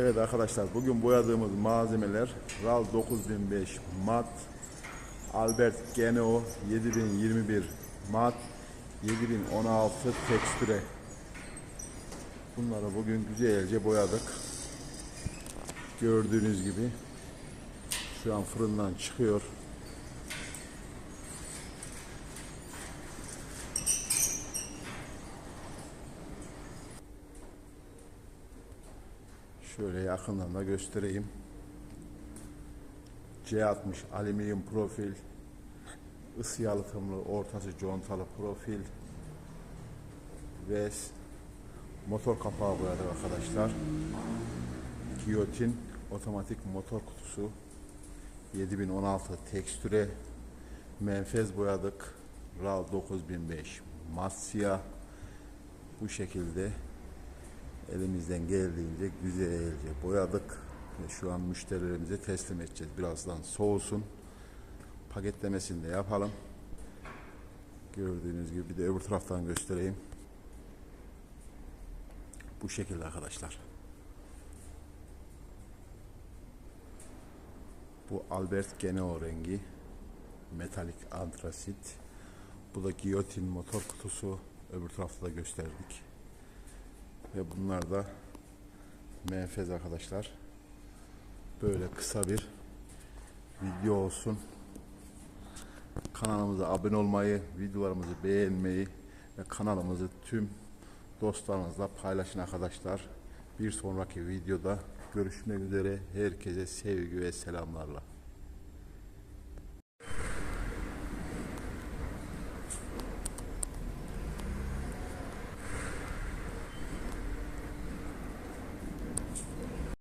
Evet arkadaşlar bugün boyadığımız malzemeler RAL 9005 mat, Albert Geneo 7021 mat, 7016 tekstüre. Bunları bugün güzelce boyadık. Gördüğünüz gibi şu an fırından çıkıyor. Şöyle yakından da göstereyim. C60 alüminyum profil, ısı yalıtımlı ortası contalı profil ve motor kapağı boyadık arkadaşlar. Giyotin otomatik motor kutusu 7016 tekstüre menfez boyadık. RAL 9005 Masya bu şekilde elimizden geldiğince güzelce boyadık ve şu an müşterilerimize teslim edeceğiz. Birazdan soğusun. Paketlemesini de yapalım. Gördüğünüz gibi bir de öbür taraftan göstereyim. Bu şekilde arkadaşlar. Bu Albert Geneo rengi. Metalik antrasit. Bu da giyotin motor kutusu. Öbür tarafta da gösterdik. Ve bunlar da menfez arkadaşlar. Böyle kısa bir video olsun. Kanalımıza abone olmayı, videolarımızı beğenmeyi ve kanalımızı tüm dostlarınızla paylaşın arkadaşlar. Bir sonraki videoda görüşmek üzere. Herkese sevgi ve selamlarla.